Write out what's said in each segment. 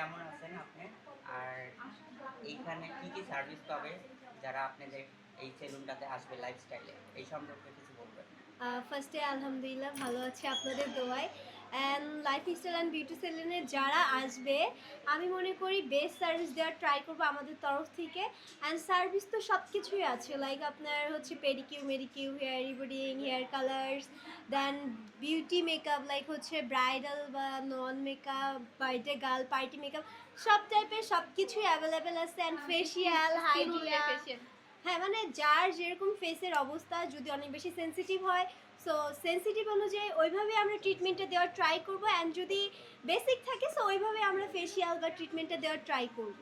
কেমন আছেন আপনি? আর এইখানে কি কি সার্ভিস পাবে যারা আপনাদের এই সেলুনটাতে আসবে লাইফস্টাইলে এই সম্পর্কে কিছু বলবেন। ফার্স্টে আলহামদুলিল্লাহ ভালো আছি আপনাদের দোয়ায়। And life style and beauty সেলুনে যারা আসবে আমি মনে করি বেস্ট সার্ভিস দেওয়ার ট্রাই করব আমাদের তরফ থেকে। অ্যান্ড সার্ভিস তো সব কিছুই আছে লাইক আপনার হচ্ছে pedicure মেডিকিউ hair rebonding hair colours then beauty makeup like হচ্ছে ব্রাইডাল বা non makeup birthday girl party makeup সব টাইপের সব কিছুই অ্যাভেলেবেল আছে। অ্যান্ড ফেসিয়াল হাইড্রিয়া হ্যাঁ মানে যার যেরকম ফেসের অবস্থা যদি অনেক বেশি সেনসিটিভ হয় সো সেন্সিটিভ অনুযায়ী ওইভাবে আমরা ট্রিটমেন্টটা দেওয়ার ট্রাই করব অ্যান্ড যদি বেসিক থাকে সো ওইভাবে আমরা ফেসিয়াল বা ট্রিটমেন্টটা দেওয়ার ট্রাই করব।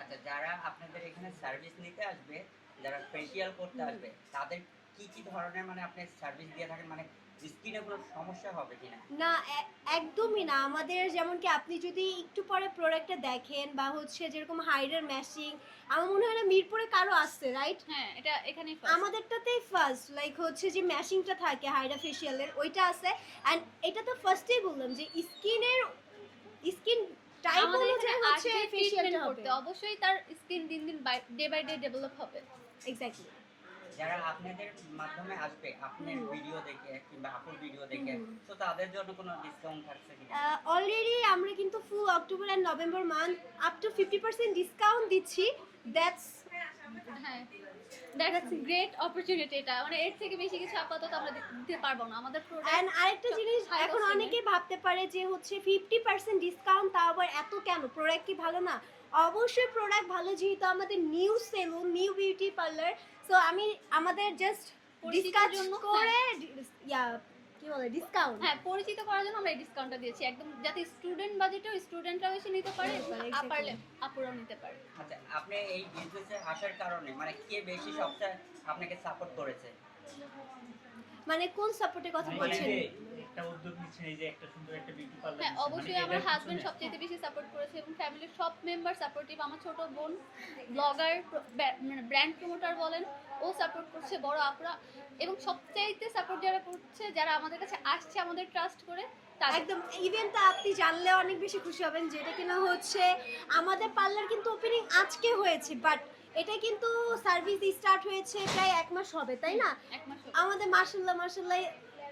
আচ্ছা যারা আপনাদের এখানে সার্ভিস নিতে আসবে যারা ফেসিয়াল করতে আসবে তাদের কি কি ধরনের মানে আপনি সার্ভিস দিয়ে থাকেন? মানে স্কিনে কোনো সমস্যা হবে কিনা? না একদমই না। আমাদের যেমন কি আপনি যদি একটু পরে প্রোডাক্টটা দেখেন বা হচ্ছে যেরকম হাইডার ম্যাশিং আমার মনে হয় না মিরপুরে কারও আসছে রাইট হ্যাঁ এটা এখানেই আমাদেরটাতেই ফার্স্ট লাইক হচ্ছে যে ম্যাশিংটা থাকে হাইডা ফেশিয়ালের ওইটা আছে। অ্যান্ড এটা তো ফার্স্টেই বললাম যে স্কিনের স্কিন টাইপ অনুযায়ী হচ্ছে ফেশিয়ালটা হবে। করতে অবশ্যই তার স্কিন দিন দিন ডে বাই ডে ডেভেলপ হবে। এক্স্যাক্টলি যারা আপনাদের মাধ্যমে আসবে আপনার ভিডিও দেখে কিংবা আপুর ভিডিও দেখে তো তাদের জন্য কোনো ডিসকাউন্ট থাকছে কিনা? অলরেডি আমরা কিন্তু full October and November month up to fifty percent discount দিচ্ছি। দ্যাটস হ্যাঁ। দ্যাটস গ্রেট অপরচুনিটি এটা। মানে এর থেকে বেশি কিছু আপাতত আমরা দিতে পারব না। আমাদের প্রোডাক্ট আরেকটা জিনিস এখন। অনেকেই ভাবতে পারে যে হচ্ছে ফিফটি পার্সেন্ট ডিসকাউন্ট তাও আবার এত কেন? প্রোডাক্ট কি ভালো না? অবশ্যই প্রোডাক্ট ভালো যেহেতু আমাদের new salon new beauty parlour so আমি আমাদের জাস্ট ডিসকাস জন্য, করে ইয়া কি বলে ডিসকাউন্ট হ্যাঁ পরিচিত করার জন্য আমরা এই ডিসকাউন্টটা দিয়েছি। একদম যাতে স্টুডেন্ট বাজেটেও স্টুডেন্টরাও এসে নিতে পারে আপার আপারলে আপুরাও নিতে পারে। আচ্ছা আপনি এই বিজনেসে আসার কারণে মানে কে বেশি সবচেয়ে আপনাকে সাপোর্ট করেছে? মানে কোন সাপোর্টের কথা মানে বলছেন? একটা উদ্যোগ নিচ্ছেন এই যে একটা সুন্দর একটা বিউটি পার্লার হ্যাঁ অবশ্যই আমার হাজবেন্ড সবচেয়ে বেশি সাপোর্ট করেছে এবং ফ্যামিলির সব মেম্বার সাপোর্টিভ আমার ছোট বোন ব্লগার মানে ব্র্যান্ড প্রমোটার বলেন ও সাপোর্ট করছে বড় আপুরা এবং সবচাইতে সাপোর্ট যারা করছে যারা আমাদের কাছে আসছে আমাদের ট্রাস্ট করে একদম ইভেন্টটা আপনি জানলে অনেক বেশি খুশি হবেন যেটা কিনা হচ্ছে আমাদের পার্লার কিন্তু ওপেনিং আজকে হয়েছে বাট এটা কিন্তু সার্ভিস স্টার্ট হয়েছে প্রায় এক মাস হবে তাই না। আমাদের মার্শাল্লাহ মার্শাল্লাহ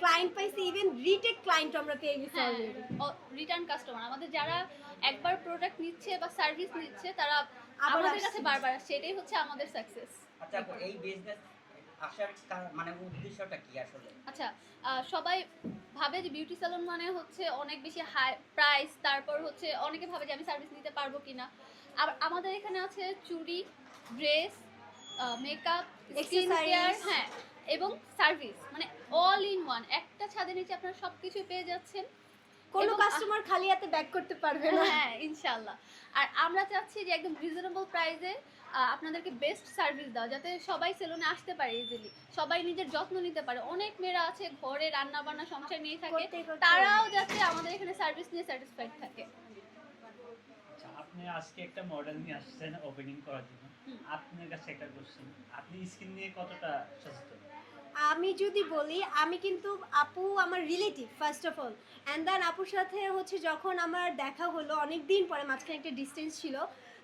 ক্লায়েন্ট পাইছি ইভেন রিটেক ক্লায়েন্ট আমরা পেয়ে গেছি হ্যাঁ রিটার্ন কাস্টমার আমাদের যারা একবার প্রোডাক্ট নিচ্ছে বা সার্ভিস নিচ্ছে তারা আমাদের কাছে বারবার আসছে। এটাই হচ্ছে আমাদের সাকসেস আচ্ছা এই বিজনেস আসার মানে উদ্দেশ্যটা কি আসলে? আচ্ছা সবাই ভাবে যে বিউটি স্যালন মানে হচ্ছে অনেক বেশি হাই প্রাইস তারপর হচ্ছে অনেকে ভাবে যে আমি সার্ভিস নিতে পারব কিনা। আবার আমাদের এখানে আছে চুড়ি ড্রেস মেকআপ স্কিন কেয়ার হ্যাঁ এবং সার্ভিস মানে অল ইন ওয়ান একটা ছাদের নিচে আপনারা সব কিছু পেয়ে যাচ্ছেন। কোনো কাস্টমার খালি হাতে ব্যাক করতে পারবে না। হ্যাঁ ইনশাল্লাহ আর আমরা চাচ্ছি যে একদম রিজনেবল প্রাইসে আপনাদেরকে বেস্ট সার্ভিস দাও যাতে সবাই সেলুনে আসতে পারে ইজিলি সবাই নিজের যত্ন নিতে পারে। অনেক মেয়েরা আছে ঘরে রান্না বান্না সংসার নিয়ে থাকে। তারাও যাতে আমাদের এখানে সার্ভিস নিয়ে স্যাটিসফাইড থাকে। আপনি আজকে একটা মডেল নিয়ে আসছেন ওপেনিং করার জন্য। আপনার কাছে একটা কোশ্চেন আপনি স্কিন নিয়ে কতটা সচেতন? আমি যদি বলি আমি কিন্তু আপু আমার relative first of all and then আপুর সাথে হচ্ছে যখন আমার দেখা হলো অনেক দিন পরে মাঝখানে একটা ডিস্টেন্স ছিল।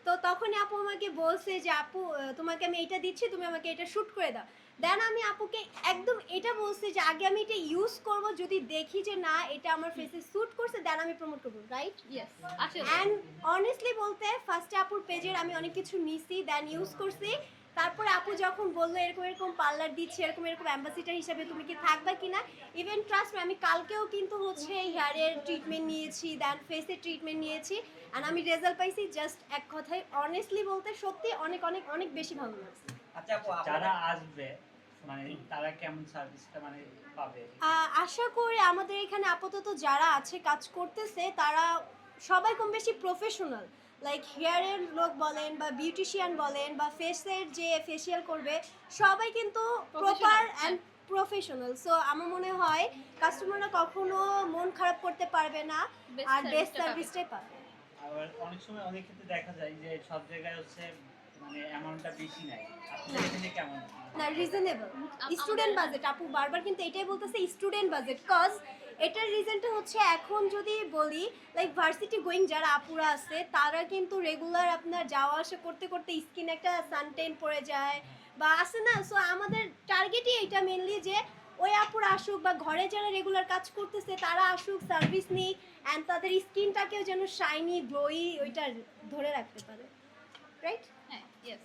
তো তখন আপু আমাকে বলছে যে আপু তোমাকে আমি এটা দিচ্ছি তুমি আমাকে এটা শ্যুট করে দাও। দেন আমি আপুকে একদম এটা বলছে যে আগে আমি এটা ইউজ করব যদি দেখি যে না এটা আমার ফেসে স্যুট করছে দেন আমি প্রমোট করব রাইট ইয়েস আসলে। অ্যান্ড অনেস্টলি বলতে ফার্স্টে আপুর পেজের আমি অনেক কিছু নিছি দেন ইউজ করছি। তারপরে আপু যখন বলল এরকম এরকম পার্লার দিচ্ছে এরকম এরকম অ্যাম্বাসিডার হিসাবে তুমি কি থাকবা কিনা? ইভেন ট্রাস্ট আমি কালকেও কিন্তু হচ্ছে হেয়ারের ট্রিটমেন্ট নিয়েছি দেন ফেসের ট্রিটমেন্ট নিয়েছি অ্যান্ড আমি রেজাল্ট পাইছি জাস্ট এক কথায় অনেস্টলি বলতে সত্যি অনেক অনেক অনেক বেশি ভালো লাগছে। আচ্ছা আপু যারা আসবে মানে তারা কেমন সার্ভিসটা মানে পাবে? আশা করি আমাদের এখানে আপাতত যারা আছে কাজ করতেছে তারা সবাই কম বেশি প্রফেশনাল লাইক হেয়ারের লোক বলেন বা বিউটিশিয়ান বলেন বা ফেসের যে ফেসিয়াল করবে সবাই কিন্তু প্রপার অ্যান্ড প্রফেশনাল সো আমার মনে হয় কাস্টমাররা কখনো মন খারাপ করতে পারবে না আর বেস্ট সার্ভিসটাই পাবে। আবার অনেক সময় অনেক ক্ষেত্রে দেখা যায় যে সব জায়গায় হচ্ছে মানে অ্যামাউন্টটা বেশি নাই আপনার না। এখানে কেমন। না রিজনেবল স্টুডেন্ট বাজেট আপু বারবার কিন্তু এটাই বলতেছে স্টুডেন্ট বাজেট কজ এটার রিজনটা হচ্ছে এখন যদি বলি লাইক ভার্সিটি গোয়িং যারা আপুরা আছে, তারা কিন্তু রেগুলার আপনার যাওয়া আসা করতে করতে স্কিন একটা সানটেন পড়ে যায় বা আছে না? সো আমাদের টার্গেটই এটা মেনলি যে ওই আপুরা আসুক বা ঘরে যারা রেগুলার কাজ করতেছে, তারা আসুক সার্ভিস নিক অ্যান্ড তাদের স্কিনটাকেও যেন শাইনি গ্লোই ওইটা ধরে রাখতে পারে। রাইট হ্যাঁ ইয়েস